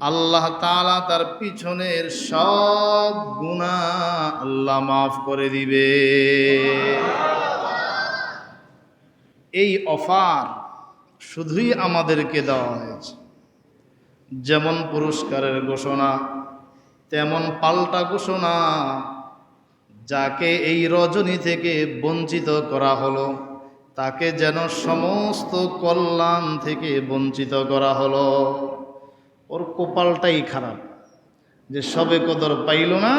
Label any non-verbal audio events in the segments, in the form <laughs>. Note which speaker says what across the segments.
Speaker 1: আল্লাহ তালা তার পিছনের সব গুণা আল্লাহ মাফ করে দিবে। এই অফার শুধুই আমাদেরকে দেওয়া হয়েছে। যেমন পুরস্কারের ঘোষণা, তেমন পাল্টা ঘোষণা, যাকে এই রজনী থেকে বঞ্চিত করা হলো, তাকে যেন সমস্ত কল্যাণ থেকে বঞ্চিত করা হলো। ওর কপালটাই খারাপ। যে সবে কদর পাইল না,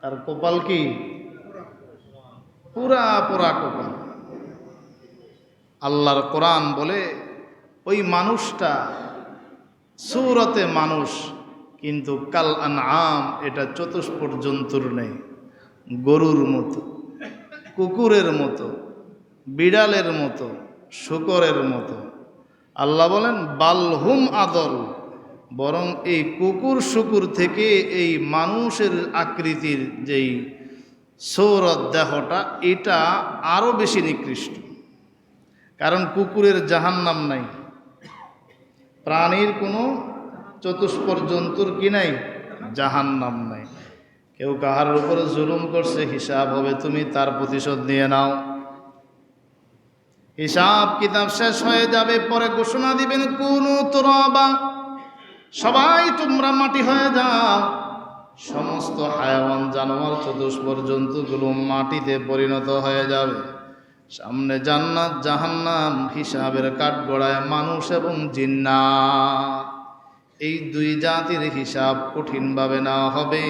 Speaker 1: তার কপাল কি? পুরা পুরা কপাল। আল্লাহর কোরআন বলে, ওই মানুষটা সুরতে মানুষ, কিন্তু কাল আন আম এটা চতুষ্পর জন্তুর নেই। গরুর মতো, কুকুরের মতো, বিড়ালের মতো, শুকরের মতো। আল্লাহ বলেন বালহুম আদল বরং এই কুকুর শুকুর থেকে এই মানুষের আকৃতির যেই সৌরত দেহটা, এটা আরও বেশি নিকৃষ্ট। কারণ কুকুরের জাহান নাম নাই। প্রাণীর কোনো চতুষ্পর জন্তুর কি নাই? জাহান নাম নাই। কেউ কাহার উপরে জুলুম করছে, হিসাব হবে তুমি, তার প্রতিশোধ নিয়ে নাও। হিসাব কিতাব শেষ হয়ে যাবে, পরে ঘোষণা দিবেন, কোন তোরবা। সবাই তোমরা মাটি হয়ে যাও। সমস্ত হায়াওয়ান জানোয়ার চতুষ্পর জন্তুগুলো মাটিতে পরিণত হয়ে যাবে। সামনে জান্নাত, জাহান্নাম হিসাবের কাঠগড়ায় মানুষ এবং জিন্না এই দুই জাতির হিসাব কঠিনভাবে নেওয়া হবে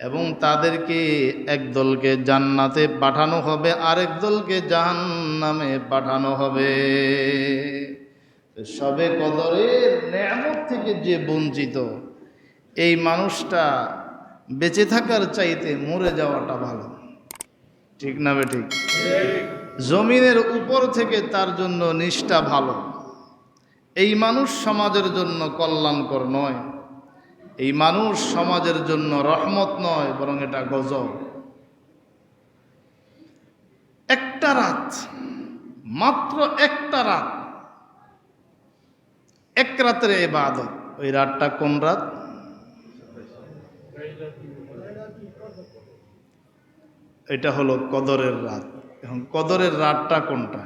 Speaker 1: এবং তাদেরকে একদলকে জান্নাতে পাঠানো হবে, আরেক দলকে জাহান্নামে পাঠানো হবে। সবে কদরের নেয়ামত থেকে যে বঞ্চিত, এই মানুষটা বেঁচে থাকার চাইতে মরে যাওয়াটা ভালো। ঠিক না বে ঠিক? জমিনের উপর থেকে তার জন্য নিষ্ঠা ভালো। এই মানুষ সমাজের জন্য কল্যাণকর নয়। এই মানুষ সমাজের জন্য রহমত নয়, বরং এটা গজব। একটা রাত, মাত্র একটা রাত এক রাতের এবাদত ওই রাতটা কোন রাত? এটা হলো কদরের রাত। এখন কদরের রাতটা কোনটা?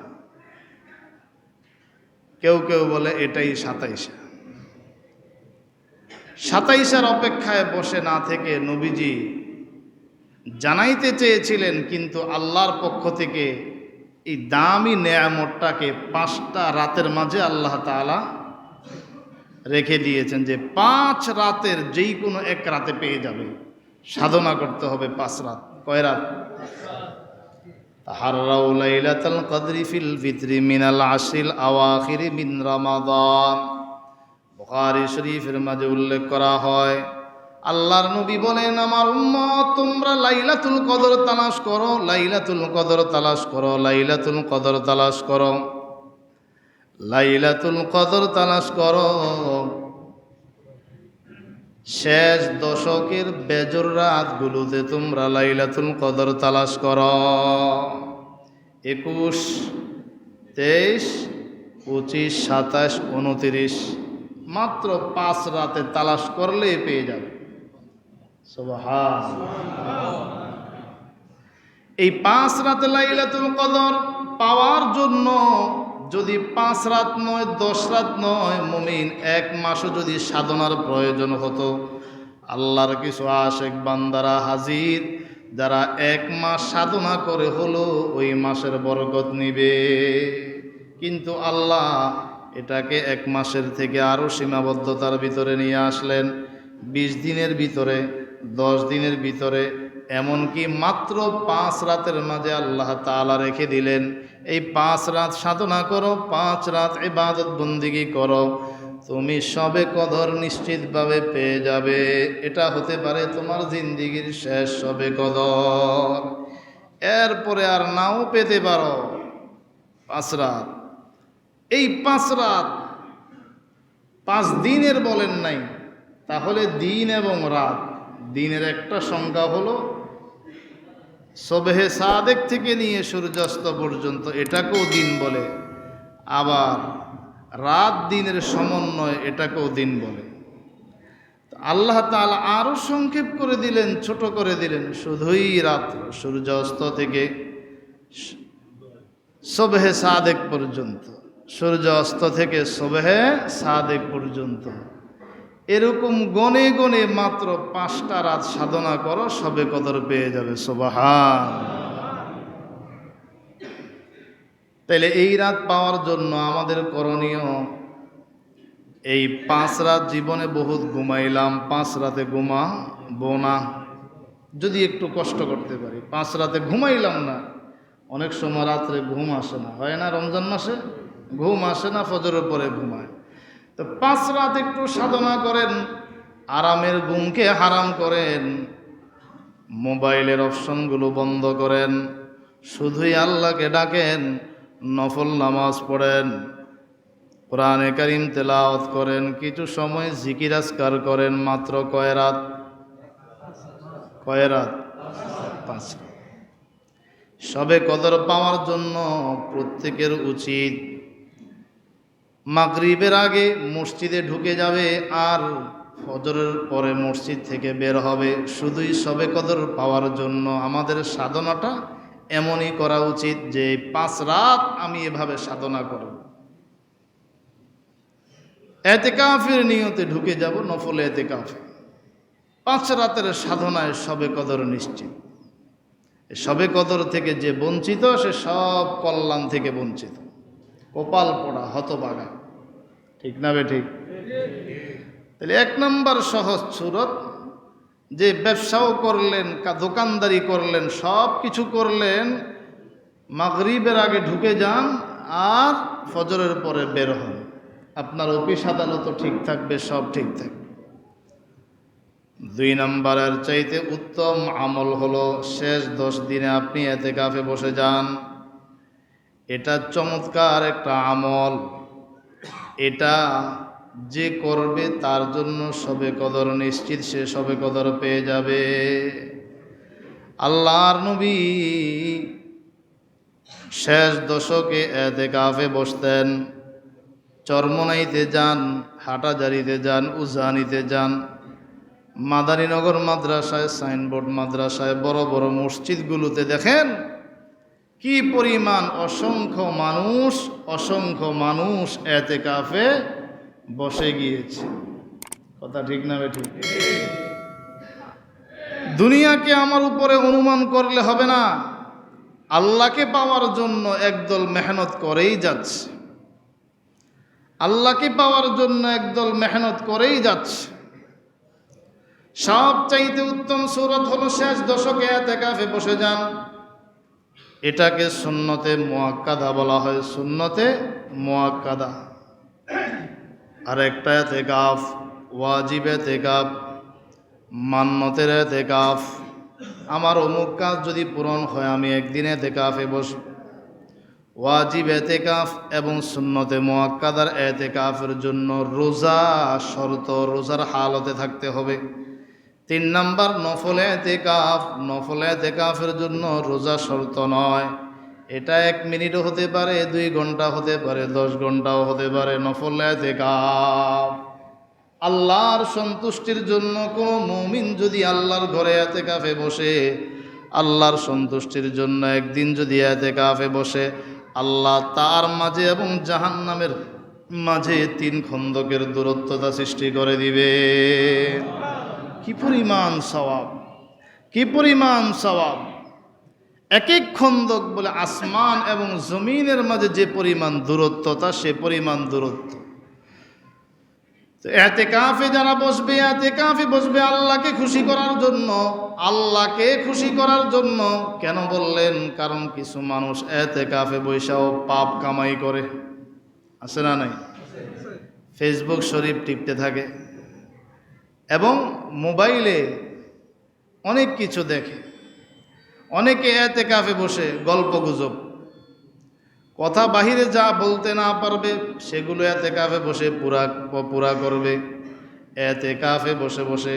Speaker 1: কেউ কেউ বলে এটাই সাতাইশা। সাতাইশার অপেক্ষায় বসে না থেকে নবীজি জানাইতে চেয়েছিলেন, কিন্তু আল্লাহর পক্ষ থেকে এই দামি নেয়ামতটাকে পাঁচটা রাতের মাঝে আল্লাহ তাআলা রেখে দিয়েছেন যে পাঁচ রাতের যেই কোনো এক রাতে পেয়ে যাবে সাধনা করতে হবে পাঁচ রাত। কয় রাত? শরীফের মাঝে উল্লেখ করা হয়, আল্লাহর নবী তোমরা করো, লাইলাতুল কদর তালাশ করো, লাইলাতুল কদর তালাশ করো। লাইলাতুল কদর তালাশ করো। শেষ দশকের বেজর রাতগুলোতে তোমরা লাইলাতুল কদর তালাশ কর। একুশ, তেইশ, পঁচিশ, সাতাশ, উনতিরিশ, মাত্র পাঁচ রাতে তালাশ করলেই পেয়ে যাবে। এই পাঁচ রাতে লাইলাতুল কদর পাওয়ার জন্য যদি পাঁচ রাত নয়, দশ রাত নয়, মুমিন এক মাসও যদি সাধনার প্রয়োজন হতো, আল্লাহর কিছু আশেক বান্দারা হাজির, যারা এক মাস সাধনা করে হলো, ওই মাসের বরকত নিবে। কিন্তু আল্লাহ এটাকে এক মাসের থেকে আরও সীমাবদ্ধতার ভিতরে নিয়ে আসলেন। বিশ দিনের ভিতরে, দশ দিনের ভিতরে এমনকি মাত্র পাঁচ রাতের মাঝে আল্লাহ তালা রেখে দিলেন, এই পাঁচ রাত সাধনা করো, পাঁচ রাত ইবাদত বন্দিগি করো। তুমি সবে কদর নিশ্চিতভাবে পেয়ে যাবে। এটা হতে পারে তোমার জিন্দিগির শেষ সবে কদর। এরপরে আর নাও পেতে পারো পাঁচ রাত। এই পাঁচ রাত পাঁচ দিনের বলেন নাই, তাহলে দিন এবং রাত, দিনের একটা সংখ্যা হলো সবেহে সাদেক থেকে নিয়ে সূর্যাস্ত পর্যন্ত এটাকেও দিন বলে। আবার রাত দিনের সমন্বয় এটাকেও দিন বলে। আল্লাহ তাআলা আরও সংক্ষেপ করে দিলেন, ছোট করে দিলেন, শুধুই রাত্র, সূর্যাস্ত থেকে সবহে সাদেক পর্যন্ত সূর্য অস্ত থেকে সবহে সাদেক পর্যন্ত। এরকম গনে গনে মাত্র পাঁচটা রাত সাধনা করো সবে কদর পেয়ে যাবে, সোবাহান। তাইলে এই রাত পাওয়ার জন্য আমাদের করণীয়, এই পাঁচ রাত জীবনে বহুত ঘুমাইলাম, পাঁচ রাতে ঘুমা বোনা যদি একটু কষ্ট করতে পারি, পাঁচ রাতে ঘুমাইলাম না, অনেক সময় রাত্রে ঘুম আসে না। হয় না রমজান মাসে? ঘুম আসে না, ফজরের পরে ঘুমায়। তো পাঁচ রাত একটু সাধনা করেন, আরামের গুমকে হারাম করেন, মোবাইলের অপশনগুলো বন্ধ করেন, শুধুই আল্লাহকে ডাকেন, নফল নামাজ পড়েন, কোরআনে কারিম তেলাওয়াত করেন, কিছু সময় জিকিরাজকার করেন, মাত্র কয় রাত কয় রাত পাঁচ। সবে কদর পাওয়ার জন্য প্রত্যেকের উচিত মাগরিবের আগে মসজিদে ঢুকে যাবে আর ফজরের পরে মসজিদ থেকে বের হবে। শুধুই সবে কদর পাওয়ার জন্য আমাদের সাধনাটা এমনই করা উচিত যে পাঁচ রাত আমি এভাবে সাধনা করব। এতে এতেকাফের নিয়তে ঢুকে যাব, নফলে এতেকাফে পাঁচ রাতের সাধনায় সবে কদর নিশ্চিত। সবে কদর থেকে যে বঞ্চিত, সে সব কল্যাণ থেকে বঞ্চিত। কপাল পড়া হতবাগা ঠিক না বে ঠিক? তাহলে এক নম্বর সহজ সুরত, যে ব্যবসাও করলেন দোকানদারি করলেন, সব কিছু করলেন, মাগরিবের আগে ঢুকে যান আর ফজরের পরে বের হন। আপনার অফিস আদালতও ঠিক থাকবে, সব ঠিক থাকবে। দুই নম্বরের চাইতে উত্তম আমল হলো, শেষ দশ দিনে আপনি এতে কাফে বসে যান। এটা চমৎকার একটা আমল। এটা যে করবে তার জন্য সবে কদর নিশ্চিত সে সবে কদর পেয়ে যাবে। আল্লাহর নবী শেষ দশকে এতে কাফে বসতেন, চরমনাইতে যান, হাটাজারিতে যান, উজানিতে যান মাদারীনগর মাদ্রাসায়, সাইনবোর্ড মাদ্রাসায় বড় বড় মসজিদগুলোতে দেখেন কি পরিমাণ অসংখ্য মানুষ অসংখ্য মানুষ এতে কাফে বসে গিয়েছে? কথা ঠিক না ঠিক? দুনিয়াকে আমার উপরে অনুমান করলে হবে না। আল্লাহকে পাওয়ার জন্য একদল মেহনত করেই যাচ্ছে। আল্লাহকে পাওয়ার জন্য একদল মেহনত করেই যাচ্ছে। সব চাইতে উত্তম সুরত হলো শেষ দশকে এতে কাফে বসে যান। এটাকে সুন্নতে মোয়াক্কাদা বলা হয়। সুন্নতে মোয়াক্কাদা। আর একটা এতে কাফ ওয়াজিব এতে কাফ মান্নতের এতে কাফ আমার অমুক কাজ যদি পূরণ হয়, আমি একদিনে এতে কাফে বস ওয়াজিব এতে কাফ এবং সুন্নতে মোয়াক্কাদার এতে কাফের জন্য রোজা শর্ত, রোজার হালতে থাকতে হবে। তিন নম্বর, নফলে এতেকাফ। নফলে এতেকাফের জন্য রোজা শর্ত নয়। এটা এক মিনিটও হতে পারে, দুই ঘণ্টা হতে পারে, দশ ঘন্টাও হতে পারে, নফলে এতেকাফ। আল্লাহর সন্তুষ্টির জন্য কোনো মমিন যদি আল্লাহর ঘরে এতে কাফে বসে, আল্লাহর সন্তুষ্টির জন্য একদিন যদি এতে কাফে বসে, আল্লাহ তার মাঝে এবং জাহান্নামের মাঝে তিন খন্দকের দূরত্বতা সৃষ্টি করে দিবে। কি পরিমাণ সওয়াব? কি পরিমাণ সওয়াব? এক এক খন্দক বলে আসমান এবং জমিনের মাঝে যে পরিমাণ দূরত্ব তা সে পরিমাণ দূরত্ব। তো এতে কাফে যারা বসবে এতে কাফে বসবে আল্লাহকে খুশি করার জন্য। আল্লাহকে খুশি করার জন্য কেন বললেন? কারণ কিছু মানুষ এতে কাফে বৈশাও পাপ কামাই করে। আছে না নাই? ফেসবুক শরীফ টিপতে থাকে। এবং মোবাইলে অনেক কিছু দেখে। অনেকে এতে কাফে বসে গল্প গুজব। কথা বাহিরে যা বলতে না পারবে, সেগুলো এতে কাফে বসে পুরা পুরা করবে। এতে কাফে বসে বসে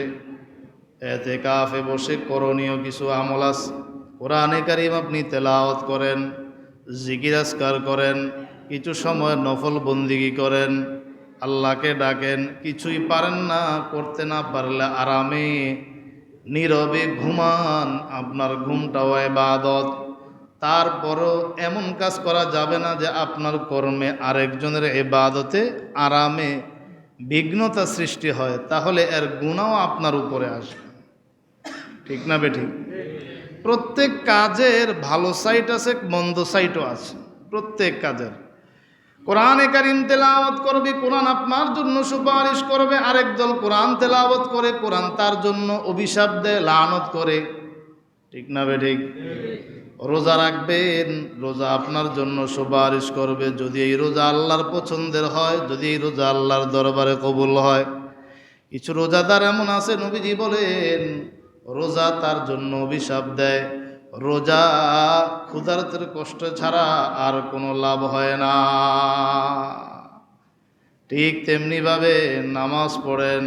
Speaker 1: এতে কাফে বসে করণীয় কিছু আমল আছে। কোরআনে কারিম আপনি তেলাওয়াত করেন জিকিরাজকার করেন, কিছু সময় নফল বন্দিগি করেন আল্লাহকে ডাকেন, কিছুই পারেন না, করতে না পারলে আরামে, নীরবে ঘুমান, আপনার ঘুমটাও এবাদত। তারপরও এমন কাজ করা যাবে না যে আপনার কর্মে আরেকজনের এবাদতে আরামে বিঘ্নতা সৃষ্টি হয়, তাহলে এর গুণাও আপনার উপরে আসবে। ঠিক না বেঠিক? প্রত্যেক কাজের ভালো সাইট আছে, মন্দ সাইটও আছে, প্রত্যেক কাজের। কোরআনে কারিম তেলাওয়াত করবে, কোরআন আপনার জন্য সুপারিশ করবে, আরেক দল কোরআন তেলাওয়াত করে, কোরআন তার জন্য অভিশাপ দেয়, লানত করে। ঠিক না বে ঠিক? রোজা রাখবেন, রোজা আপনার জন্য সুপারিশ করবে। যদি এই রোজা আল্লাহর পছন্দের হয়, যদি এই রোজা আল্লাহর দরবারে কবুল হয়। কিছু রোজাদার এমন আছে, নবীজি বলেন, রোজা তার জন্য অভিশাপ দেয়। রোজা ক্ষুধার্তের কষ্ট ছাড়া আর কোনো লাভ হয় না। ঠিক তেমনিভাবে নামাজ পড়েন,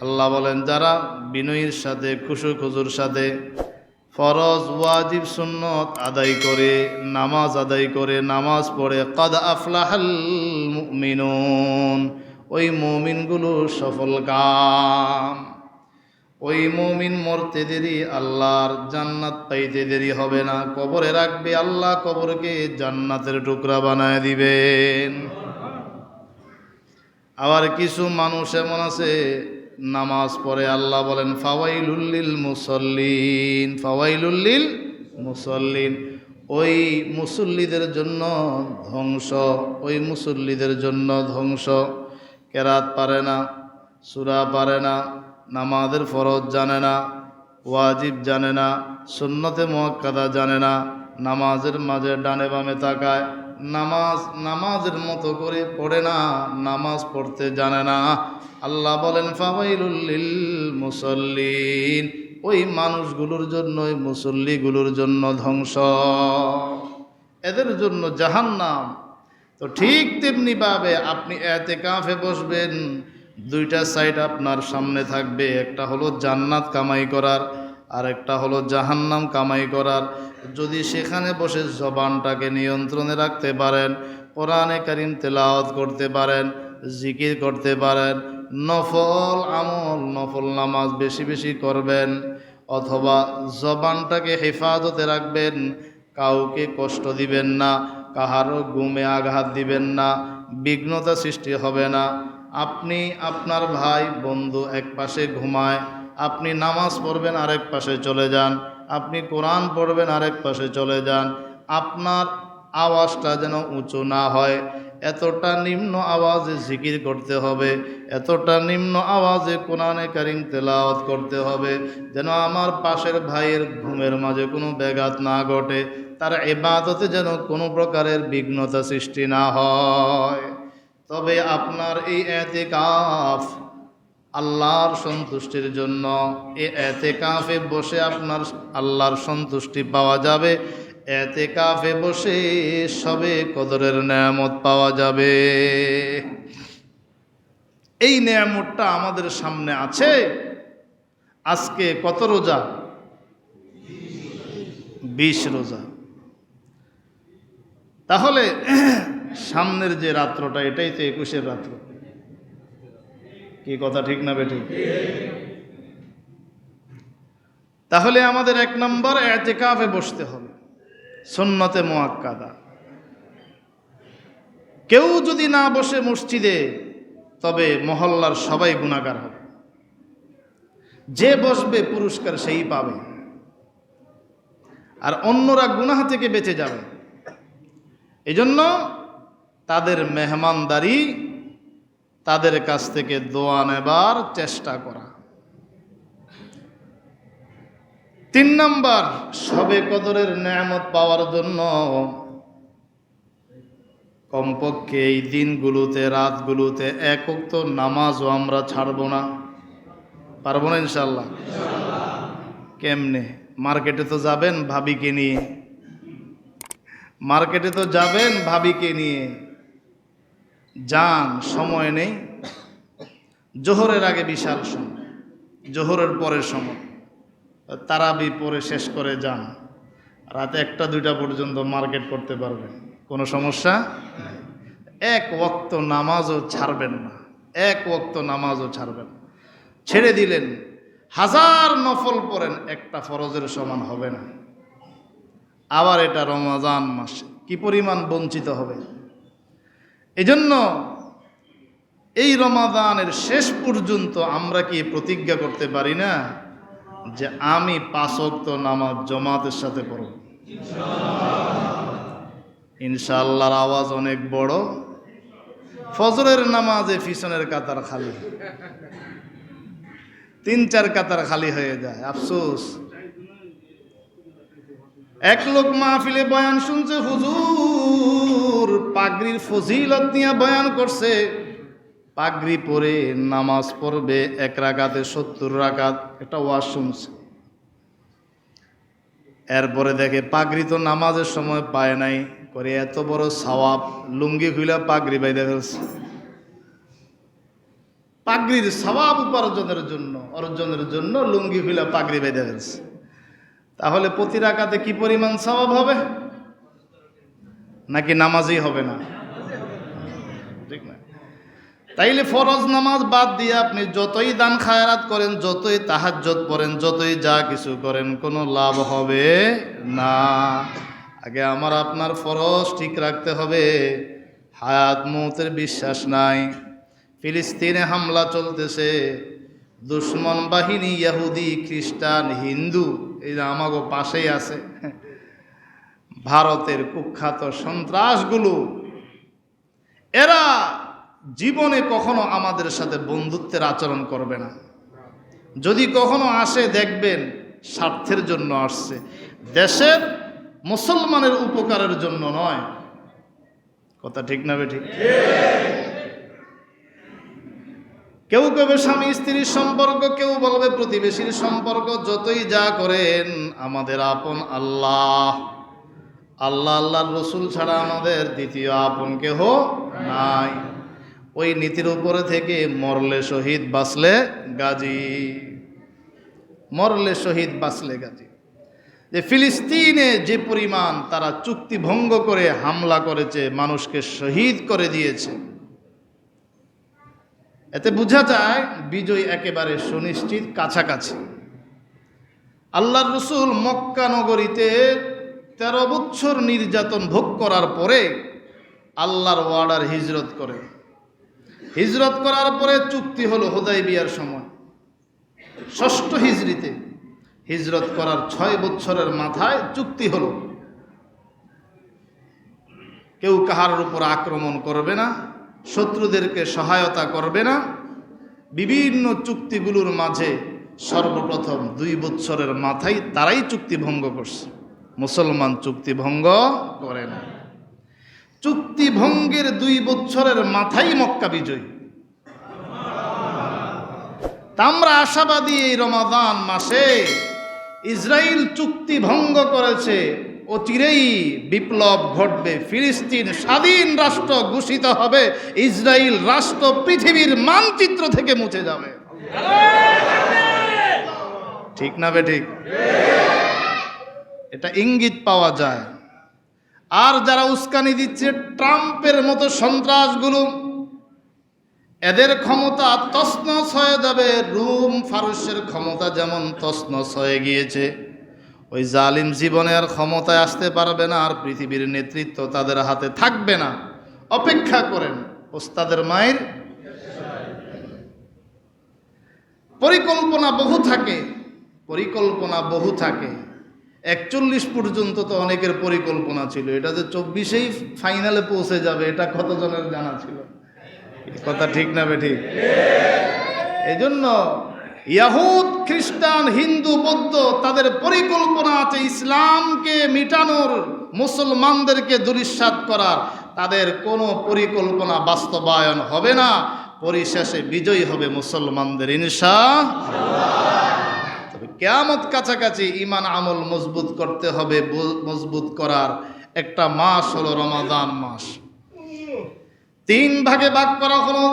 Speaker 1: আল্লাহ বলেন, যারা বিনয়ীর সাথে খুশু খুজুর সাথে ফরজ, ওয়াজিব, সুন্নত আদায় করে, নামাজ আদায় করে, নামাজ পড়ে, কদ আফলাহাল মিনুন ওই মুমিনগুলো সফল কাম। ওই মুমিন মরতে দেরি, আল্লাহর জান্নাত পাইতে দেরি হবে না। কবরে রাখবে, আল্লাহ কবরকে জান্নাতের টুকরা বানায় দিবেন। আবার কিছু মানুষ এমন আছে, নামাজ পড়ে আল্লাহ বলেন ফাওয়াইলুল্লিল মুসল্লিন ফাওয়াইলুল্লিল মুসল্লিন। ওই মুসল্লিদের জন্য ধ্বংস, ওই মুসল্লিদের জন্য ধ্বংস। কেরাত পারে না, সুরা পারে না নামাজের ফরজ জানে না, ওয়াজিব জানে না, সুন্নতে মোয়াক্কাদা জানে না, নামাজের মাঝে ডানে বামে তাকায়, নামাজ, নামাজের মতো করে পড়ে না, নামাজ পড়তে জানে না। আল্লাহ বলেন ফাবাইলুল্লিল মুসল্লিন ওই মানুষগুলোর জন্য, ওই মুসল্লিগুলোর জন্য ধ্বংস। এদের জন্য জাহান্নাম। তো ঠিক তেমনি ভাবে আপনি এতে কাফে বসবেন দুইটা সাইড আপনার সামনে থাকবে, একটা হলো জান্নাত কামাই করার, আর একটা হলো জাহান্নাম কামাই করার। যদি সেখানে বসে জবানটাকে নিয়ন্ত্রণে রাখতে পারেন, কোরআনে কারিম তেলাওয়াত করতে পারেন, জিকির করতে পারেন, নফল আমল, নফল নামাজ বেশি বেশি করবেন, অথবা জবানটাকে হেফাজতে রাখবেন, কাউকে কষ্ট দিবেন না, কাহারও গুমে আঘাত দিবেন না, বিঘ্নতা সৃষ্টি হবে না। আপনি আপনার ভাই, বন্ধু এক পাশে ঘুমায়, আপনি নামাজ পড়বেন আরেক পাশে চলে যান, আপনি কোরআন পড়বেন আরেক পাশে চলে যান, আপনার আওয়াজটা যেন উঁচু না হয়। এতটা নিম্ন আওয়াজে জিকির করতে হবে, এতটা নিম্ন আওয়াজে কোরআনে কারিম তেলাওয়াত করতে হবে, যেন আমার পাশের ভাইয়ের ঘুমের মাঝে কোনো ব্যাঘাত না ঘটে, তার এবাদতে যেন কোনো প্রকারের বিঘ্নতা সৃষ্টি না হয়। তবে আপনার এই এতে কাফ আল্লাহর সন্তুষ্টির জন্য এ এতে কাফে বসে আপনার আল্লাহর সন্তুষ্টি পাওয়া যাবে। এতে কাফে বসে সবে কদরের নেয়ামত পাওয়া যাবে। এই নেয়ামতটা আমাদের সামনে আছে। আজকে কত রোজা? বিশ রোজা। তাহলে সামনের যে রাত্রটা, এটাই তো একুশের রাত্র। কি কথা ঠিক না বেঠিক? তাহলে আমাদের এক নম্বর এতেকাফে বসতে হবে, সন্নতে মোয়াক্কাদা কেউ যদি না বসে মসজিদে, তবে মহল্লার সবাই গুণাগার হবে। যে বসবে, পুরস্কার সেই পাবে। আর অন্যরা গুনাহা থেকে বেঁচে যাবে। এজন্য তাদের মেহমানদারি তাদের কাছ থেকে দোয়া নেবার চেষ্টা করা। তিন নম্বর, সবে কদরের নেয়ামত পাওয়ার জন্য কমপক্ষে এই দিনগুলোতে, রাতগুলোতে একক তো নামাজও আমরা ছাড়ব না। পারব না ইনশাল্লাহ কেমনে? মার্কেটে তো যাবেন ভাবিকে নিয়ে। মার্কেটে তো যাবেন ভাবিকে নিয়ে। যান সময় নেই। জোহরের আগে বিশাল সময়, জোহরের পরের সময়। তারাবি পরে শেষ করে যান রাতে একটা, দুইটা পর্যন্ত মার্কেট করতে পারবেন কোনো সমস্যা? এক ওক্ত নামাজও ছাড়বেন না। এক ওক্ত নামাজও ছাড়বেন ছেড়ে দিলেন, হাজার নফল পড়েন, একটা ফরজের সমান হবে না। আবার এটা রমজান মাসে। কি পরিমাণ বঞ্চিত হবে? এজন্য এই রমাদানের শেষ পর্যন্ত আমরা কি প্রতিজ্ঞা করতে পারি না যে আমি পাঁচক্ত নামাজ জমাতের সাথে পড়ব? ইনশাল্লাহর আওয়াজ অনেক বড়। ফজরের নামাজে পিছনের কাতার খালি। তিন চার কাতার খালি হয়ে যায়, আফসোস। এক লোক মাহফিলে বয়ান শুনছে, হুজুর। পাগড়ির ফজিলত নিয়ে বয়ান করছে। পাগড়ি পরে নামাজ পড়বে এক রাকাতে, সত্তর রাকাত, একটা ওয়াজ শুনছে। এরপরে দেখে পাগড়ি তো নামাজের সময় পায় নাই, করে এত বড় সওয়াব, লুঙ্গি খুলে পাগড়ি বাইদে ফেলছে। পাগড়ির সওয়াব উপার্জনের জন্য, অর্জনের জন্য লুঙ্গি খুলে পাগড়ি বেঁধে ফেলছে। তাহলে প্রতি রাকাতে কি পরিমাণ সওয়াব হবে? নাকি নামাজই হবে না? ঠিক না। তাইলে ফরজ নামাজ বাদ দিয়ে আপনি যতই দান খায়রাত করেন, যতই তাহাজ্জত পড়েন, যতই যা কিছু করেন, কোনো লাভ হবে না। আগে আমার আপনার ফরজ ঠিক রাখতে হবে। হায়াত মৌতের বিশ্বাস নাই। ফিলিস্তিনে হামলা চলতেছে। দুশ্মন বাহিনী ইহুদি খ্রিস্টান, হিন্দু, এই যে আমাগো পাশেই আছে। ভারতের কুখ্যাত সন্ত্রাসগুলো, এরা জীবনে কখনো আমাদের সাথে বন্ধুত্বের আচরণ করবে না। যদি কখনো আসে, দেখবেন স্বার্থের জন্য আসছে। দেশের মুসলমানের উপকারের জন্য নয়। কথা ঠিক না ঠিক? কেউ কেউ স্বামী স্ত্রীর সম্পর্ক, কেউ বলবে প্রতিবেশীর সম্পর্ক, যতই যা করেন আমাদের আপন আল্লাহ। আল্লাহ আল্লাহর রসুল ছাড়া আমাদের দ্বিতীয় আপন কেহ নাই। ওই নীতির উপরে থেকে মরলে শহীদ, বাঁচলে গাজী। মরলে শহীদ, বাঁচলে গাজী। যে ফিলিস্তিনে যে পরিমাণ তারা চুক্তি ভঙ্গ করে হামলা করেছে, মানুষকে শহীদ করে দিয়েছে, এতে বোঝা যায় বিজয় একেবারে সুনিশ্চিত কাছাকাছি। আল্লাহর রসুল মক্কা নগরীতে তেরো বছর নির্যাতন ভোগ করার পরে আল্লাহর ওয়ার্ডার হিজরত করে। হিজরত করার পরে চুক্তি হলো হোদাই বিয়ার সময়। ষষ্ঠ হিজরিতে হিজরত করার ছয় বছরের মাথায় চুক্তি হলো। কেউ কাহার উপর আক্রমণ করবে না, শত্রুদেরকে সহায়তা করবে না। বিভিন্ন চুক্তিগুলোর মাঝে সর্বপ্রথম দুই বৎসরের মাথায় তারাই চুক্তি ভঙ্গ করছে। মুসলমান চুক্তি ভঙ্গ করে না। চুক্তি ভঙ্গের দুই বছরের মাথাই মক্কা বিজয়। তা আমরা আশাবাদী এই রমাদান মাসে ইসরায়েল চুক্তি ভঙ্গ করেছে, অচিরেই বিপ্লব ঘটবে, ফিলিস্তিন স্বাধীন রাষ্ট্র ঘোষিত হবে ইসরায়েল রাষ্ট্র পৃথিবীর মানচিত্র থেকে মুছে যাবে। ঠিক না বে ঠিক? এটা ইঙ্গিত পাওয়া যায়। আর যারা উস্কানি দিচ্ছে ট্রাম্পের মতো সন্ত্রাসগুলো, এদের ক্ষমতা তসনস হয়ে যাবে, রুম ফারুসের ক্ষমতা যেমন তসনস হয়ে গিয়েছে, ওই জালিম জীবনে আর ক্ষমতায় আসতে পারবে না, আর পৃথিবীর নেতৃত্ব তাদের হাতে থাকবে না। অপেক্ষা করেন ওস্তাদের মায়ের। পরিকল্পনা বহু থাকে, পরিকল্পনা বহু থাকে। একচল্লিশ পর্যন্ত তো অনেকের পরিকল্পনা ছিল। এটা যে চব্বিশেই ফাইনালে পৌঁছে যাবে, এটা কতজনের জানা ছিল? কথা ঠিক না বে ঠিক? এই জন্য ইয়াহুদ, খ্রিস্টান, হিন্দু, বৌদ্ধ, তাদের পরিকল্পনা আছে ইসলামকে মিটানোর, মুসলমানদেরকে দুরিশ্বাত করার। তাদের কোনো পরিকল্পনা বাস্তবায়ন হবে না, পরিশেষে বিজয়ী হবে মুসলমানদের ইনশা কেয়ামত কাছাকাছি ইমান আমল মজবুত করতে হবে মজবুত করার একটা মাস হলো রমাদান মাস। তিন ভাগে ভাগ করা হলো,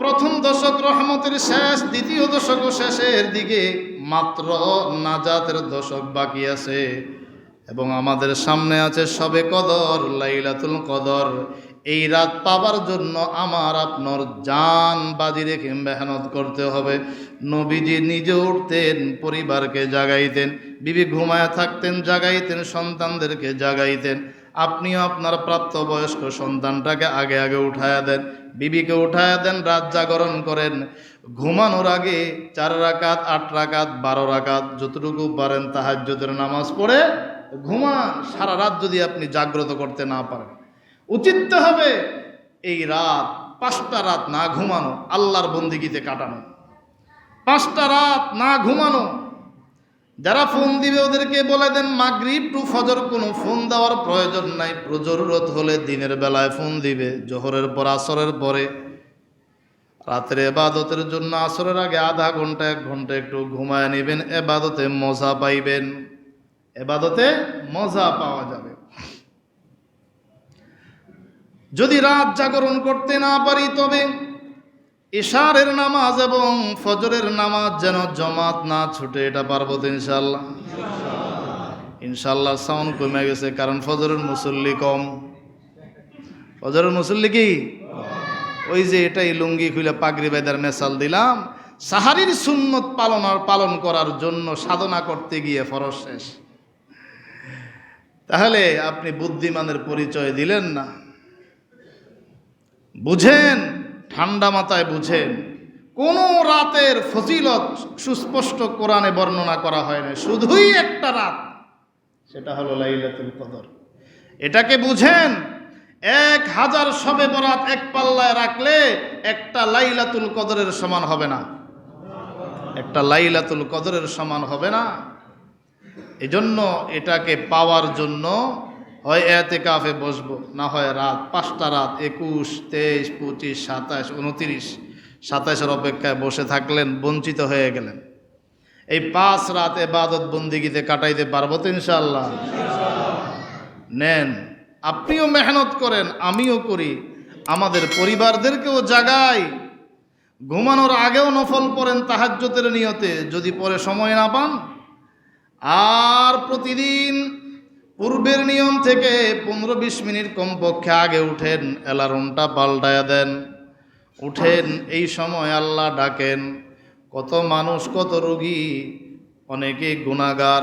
Speaker 1: প্রথম দশক রহমতের শেষ, দ্বিতীয় দশক শেষের দিকে মাত্র নাজাতের দশক বাকি আছে। এবং আমাদের সামনে আছে সবে কদর, লাইলাতুল কদর। এই রাত পাবার জন্য আমার আপনার জান বাজি রেখে মেহনত করতে হবে। নবীজি নিজে উঠতেন, পরিবারকে জাগাইতেন, বিবি ঘুমায় থাকতেন, জাগাইতেন, সন্তানদেরকে জাগাইতেন। আপনিও আপনার প্রাপ্তবয়স্ক সন্তানটাকে আগে আগে উঠায়া দেন, বিবিকে উঠায়া দেন, রাত জাগরণ করেন। ঘুমানোর আগে চার রাকাত, আট রাকাত, বারো রাকাত যতটুকু পারেন তাহাজ্যতের নামাজ পড়ে ঘুমান। সারা রাত যদি আপনি জাগ্রত করতে না পারেন। উচিত হবে এই রাত, পাঁচটা রাত না ঘুমানো, আল্লাহর বন্দিগিতে কাটানো। পাঁচটা রাত না ঘুমানো। যারা ফোন দিবে ওদেরকে বলে দেন, মাগরিব টু ফজর কোনো ফোন দেওয়ার প্রয়োজন নাই। প্রজরুরত হলে দিনের বেলায় ফোন দিবে, জোহরের পর আসরের পরে। রাতের এবাদতের জন্য আসরের আগে আধা ঘণ্টা, এক ঘণ্টা একটু ঘুমায় নেবেন। এবাদতে মজা পাইবেন। এবাদতে মজা পাওয়া যাবে। যদি রাত জাগরণ করতে না পারি, তবে ইশারের নামাজ এবং ফজরের নামাজ যেন জমাত না ছুটে, এটা পারব তো ইনশাল্লাহ ইনশাল্লাহ সাউন্ড কমে গেছে, কারণ ফজরের মুসল্লি কম। ফজরের মুসল্লি কি? ওই যে এটাই লুঙ্গি খুলে পাগড়ি বেদার মেসাল দিলাম। সাহারির সুন্নত পালন আর পালন করার জন্য সাধনা করতে গিয়ে ফরজ শেষ। তাহলে আপনি বুদ্ধিমানের পরিচয় দিলেন না। বুঝেন? ঠান্ডা মাথায় বুঝেন। কোন রাতের ফজিলত সুস্পষ্ট কোরআনে বর্ণনা করা হয় না। শুধুই একটা রাত, সেটা হলো লাইলাতুল কদর। এটাকে বুঝেন? এক হাজার সবে বরাত এক পাল্লায় রাখলে একটা লাইলাতুল কদরের সমান হবে না। একটা লাইলাতুল কদরের সমান হবে না। এজন্য এটাকে পাওয়ার জন্য হয় এতে কাফে বসবো, না হয় রাত পাঁচটা রাত, একুশ, তেইশ, পঁচিশ, সাতাশ, উনতিরিশ, সাতাশের অপেক্ষায় বসে থাকলেন, বঞ্চিত হয়ে গেলেন। এই পাঁচ রাত এবাদত বন্দিগিতে কাটাইতে পারব তো ইনশাল্লাহ নেন, আপনিও মেহনত করেন, আমিও করি। আমাদের পরিবারদেরকেও জাগাই। ঘুমানোর আগেও নফল পড়েন তাহাজ্যতের নিয়তে, যদি পরে সময় না পান। আর প্রতিদিন পূর্বের নিয়ম থেকে পনেরো বিশ মিনিট কমপক্ষে আগে উঠেন, অ্যালার্মটা পাল্টায়া দেন। উঠেন, এই সময় আল্লাহ ডাকেন, কত মানুষ, কত রোগী, অনেকে গুণাগার।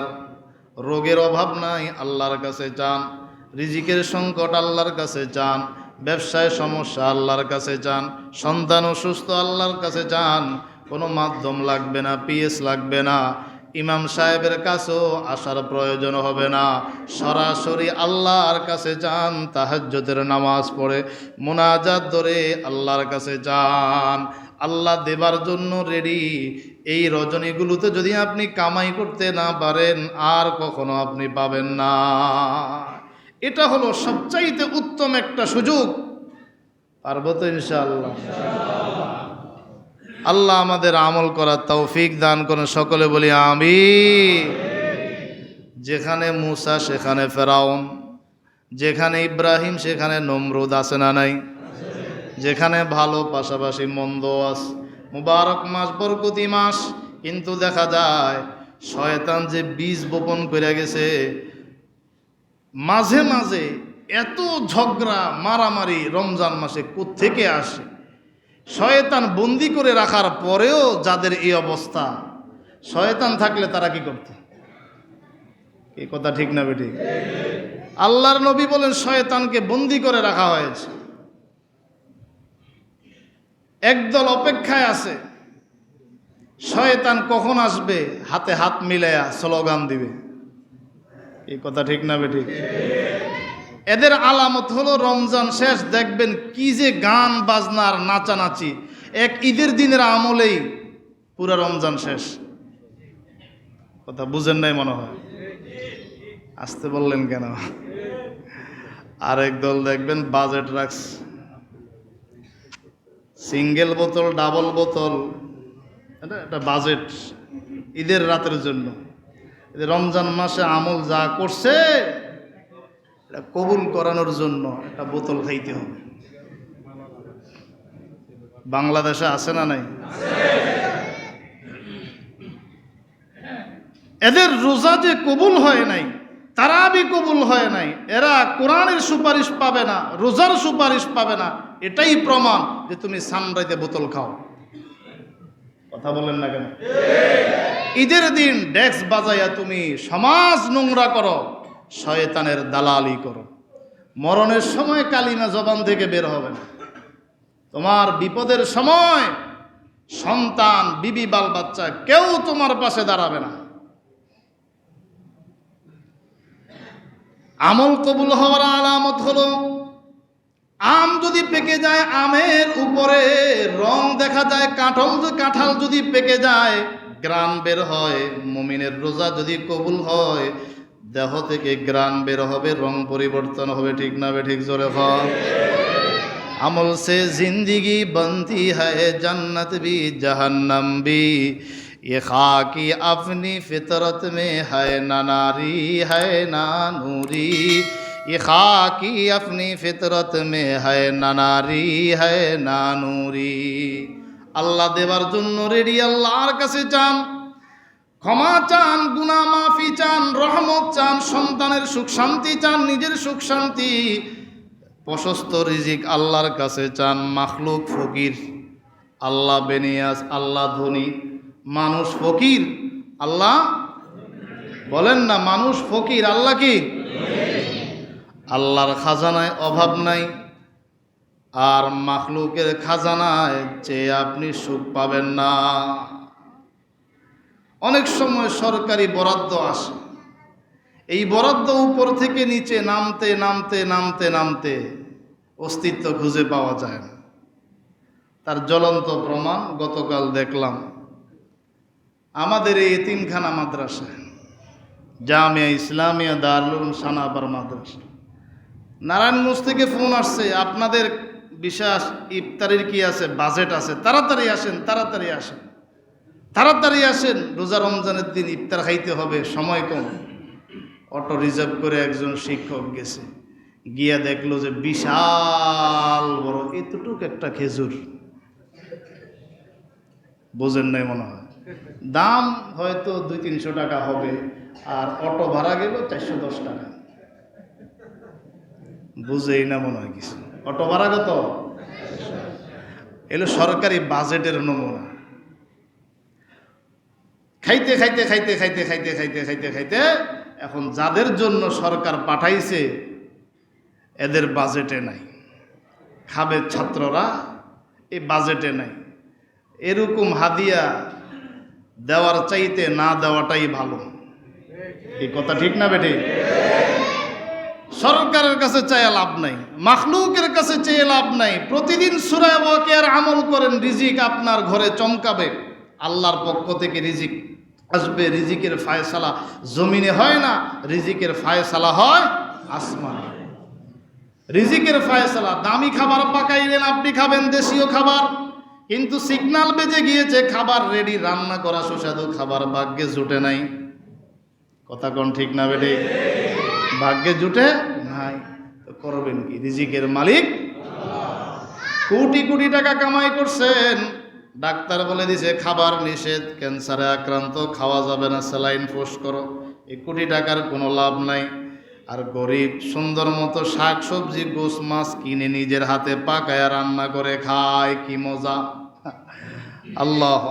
Speaker 1: রোগের অভাব নাই, আল্লাহর কাছে চান। রিজিকের সংকট আল্লাহর কাছে চান। ব্যবসায় সমস্যা আল্লাহর কাছে চান। সন্তান অসুস্থ আল্লাহর কাছে চান। কোনো মাধ্যম লাগবে না, পিএস লাগবে না। ইমাম সাহেবের কাছেও আসার প্রয়োজন হবে না। সরাসরি আল্লাহর কাছে যান তাহাজ্যতের নামাজ পড়ে, মোনাজাত ধরে আল্লাহর কাছে যান। আল্লাহ দেবার জন্য রেডি এই রজনীগুলোতে যদি আপনি কামাই করতে না পারেন, আর কখনো আপনি পাবেন না। এটা হলো সবচাইতে উত্তম একটা সুযোগ। পারব তো ইনশাআল্লাহ? আল্লাহ আমাদের আমল করার তৌফিক দান করেন। সকলে বলি আমি যেখানে মুসা, সেখানে ফেরাউন, যেখানে ইব্রাহিম, সেখানে নমরুদ আছে না নাই? যেখানে ভালো, পাশাপাশি মন্দ আছে। মুবারক মাস, বরকতি মাস, কিন্তু দেখা যায় শয়তান যে বীজ বপন করে গেছে, মাঝে মাঝে এত ঝগড়া, মারামারি রমজান মাসে থেকে আসে? শয়তান বন্দি করে রাখার পরেও যাদের এই অবস্থা, শয়তান থাকলে তারা কি করত? এই কথা ঠিক না বেটি? আল্লাহর নবী বলেন, শয়তানকে বন্দি করে রাখা হয়েছে। একদল অপেক্ষায় আছে। শয়তান কখন আসবে? হাতে হাত মিলাইয়া স্লোগান দিবে। এই কথা ঠিক না বেটি? এদের আলামত হলো রমজান শেষ, দেখবেন কি যে গান, বাজনার নাচানাচি। এক ঈদের দিনের আমলেই পুরা রমজান শেষ। কথা বুঝেন নাই মনে হয়? আসতে বললেন কেন? আরেক দল দেখবেন বাজেট রাখছে। সিঙ্গেল বোতল, ডাবল বোতল, এটা বাজেট ঈদের রাতের জন্য। রমজান মাসে আমল যা করছে এটা কবুল করানোর জন্য একটা বোতল খাইতে হবে। বাংলাদেশে আছে না নাই? এদের রোজা যে কবুল হয় নাই, তারা তারাবি কবুল হয় নাই, এরা কোরআনের সুপারিশ পাবে না, রোজার সুপারিশ পাবে না, এটাই প্রমাণ যে তুমি সানরাইতে বোতল খাও। কথা বলেন না কেন? ঈদের দিন ডেক্স বাজাইয়া তুমি সমাজ নোংরা করো। শয়তানের দালালি করো। মরণের সময় কালিমা জবান থেকে বের হবে না। তোমার বিপদের সময় সন্তান, বিবি বাল বাচ্চা কেউ তোমার পাশে দাঁড়াবে না। আমল কবুল হওয়ার আলামত হলো, আম যদি পেকে যায়, আমের উপরে রং দেখা যায়, কাঁঠাল কাঁঠাল যদি পেকে যায়, গ্রাম বের হয়, মুমিনের রোজা যদি কবুল হয় দেহ থেকে গ্রান বের হবে রং পরিবর্তন হবে ঠিক না বে ঠিক জোরে হয় अमल से जिंदगी बनती है जन्नत भी जहन्नम भी ये खाकी अपनी फितरत में है ना नारी है ना नूरी ये खाकी अपनी फितरत में है ना नारी है ना नूरी আল্লাহ দেবার জন্য রেডি আল্লাহর কাছে চান ক্ষমা চান গুনা মাফি চান, রহমত চান, সন্তানের সুখ শান্তি চান, নিজের সুখ শান্তি। প্রশস্ত রিজিক আল্লাহর কাছে চান, মাখলুক ফকির। আল্লাহ বেনিয়াস আল্লাহ ধনী। মানুষ ফকির, আল্লাহ বলেন না, মানুষ ফকির, আল্লাহ কি? আল্লাহর খাজানায় অভাব নাই। আর মাখলুকের খাজানায় চেয়ে আপনি সুখ পাবেন না। অনেক সময় সরকারি বরাদ্দ আসে। এই বরাদ্দ উপর থেকে নিচে নামতে নামতে নামতে নামতে অস্তিত্ব খুঁজে পাওয়া যায় না। তার জ্বলন্ত প্রমাণ গতকাল দেখলাম। আমাদের এই এতিমখানা মাদ্রাসা, জামিয়া ইসলামিয়া দারুল সানাবার মাদ্রাসা। নারায়ণগঞ্জ থেকে ফোন আসছে, আপনাদের বিশ্বাস ইফতারির কি আছে বাজেট আছে, তাড়াতাড়ি আসেন তাড়াতাড়ি আসেন। তাড়াতাড়ি আসেন, রোজা রমজানের দিন ইফতার খাইতে হবে, সময় কম। অটো রিজার্ভ করে একজন শিক্ষক গেছে, গিয়া দেখল যে বিশাল বড়, এতটুক একটা খেজুর। বোঝেন নাই মনে হয়। দাম হয়তো দুই তিনশো টাকা হবে, আর অটো ভাড়া গেল চারশো দশ টাকা। বুঝেই না মনে হয় কিছু। অটো ভাড়া কত? এলো সরকারি বাজেটের নমুনা। খাইতে খাইতে খাইতে খাইতে খাইতে খাইতে খাইতে খাইতে এখন যাদের জন্য সরকার পাঠাইছে, এদের বাজেটে নাই। খাবে ছাত্ররা এই বাজেটে নাই। এরকম হাদিয়া দেওয়ার চাইতে না দেওয়াটাই ভালো। এই কথা ঠিক না বেটে সরকারের কাছে চেয়ে লাভ নাই, মাখলুকের কাছে চেয়ে লাভ নাই। প্রতিদিন সুরায় ওয়াকের আমল করেন, রিজিক আপনার ঘরে চমকাবে। আল্লাহর পক্ষ থেকে রিজিক। আসবে, রিজিকের ফায়সালা জমিনে হয় না, রিজিকের ফায়সালা হয় আসমানে। রিজিকের ফায়সালা, দামি খাবার পাকাইলেন আপনি খাবেন দেশীয় খাবার। কিন্তু সিগনাল বেজে গিয়েছে, খাবার রেডি রান্না করা সুস্বাদু, খাবার ভাগ্যে জুটে নাই। কথা কোন ঠিক না বেটে ভাগ্যে জুটে নাই। করবেন কি? রিজিকের মালিক কোটি কোটি টাকা কামাই করছেন। ডাক্তার বলে দিছে, খাবার নিষেধ, ক্যান্সারে আক্রান্ত, খাওয়া যাবে না, স্যালাইন পোস্ট করো। এই কোটি টাকার কোনো লাভ নাই। আর গরিব সুন্দর মতো শাক সবজি গোস মাছ কিনে নিজের হাতে পাকায় রান্না করে খায়, কি মজা। <laughs> আল্লাহ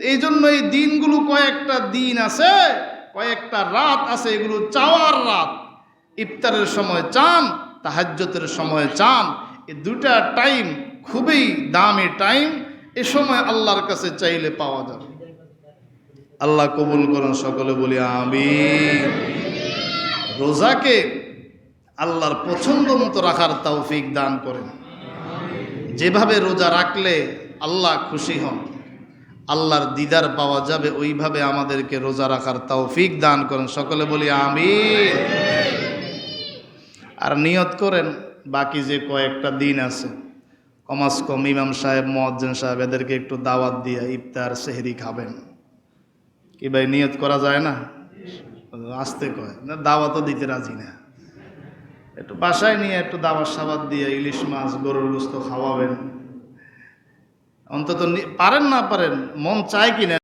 Speaker 1: এই জন্য এই দিনগুলো কয়েকটা দিন আছে, কয়েকটা রাত আছে, এগুলো চাওয়ার রাত। ইফতারের সময় চান তাহাজ্যতের সময় চান, এই দুটা টাইম খুবই দামি টাইম। এ সময় আল্লাহর কাছে চাইলে পাওয়া যাবে। আল্লাহ কবুল করেন, সকলে বলি আমি রোজাকে আল্লাহর পছন্দ মতো রাখার তৌফিক দান করেন। যেভাবে রোজা রাখলে আল্লাহ খুশি হন, আল্লাহর দিদার পাওয়া যাবে, ওইভাবে আমাদেরকে রোজা রাখার তৌফিক দান করেন, সকলে বলি আমি আর নিয়ত করেন, বাকি যে কয়েকটা দিন আছে কমাস কম ইমাম সাহেব মজ্জেন সাহেব, এদেরকে একটু দাওয়াত দিয়ে ইফতার, সেহরি খাবেন। কি ভাই, নিয়ত করা যায় না? আসতে কয়। না, দাওয়াতও দিতে রাজি না। একটু বাসায় নিয়ে একটু দাবার সাবাদ দিয়ে ইলিশ মাছ, গরুর গুস্ত খাওয়াবেন। অন্তত পারেন না পারেন, মন চায় কিনা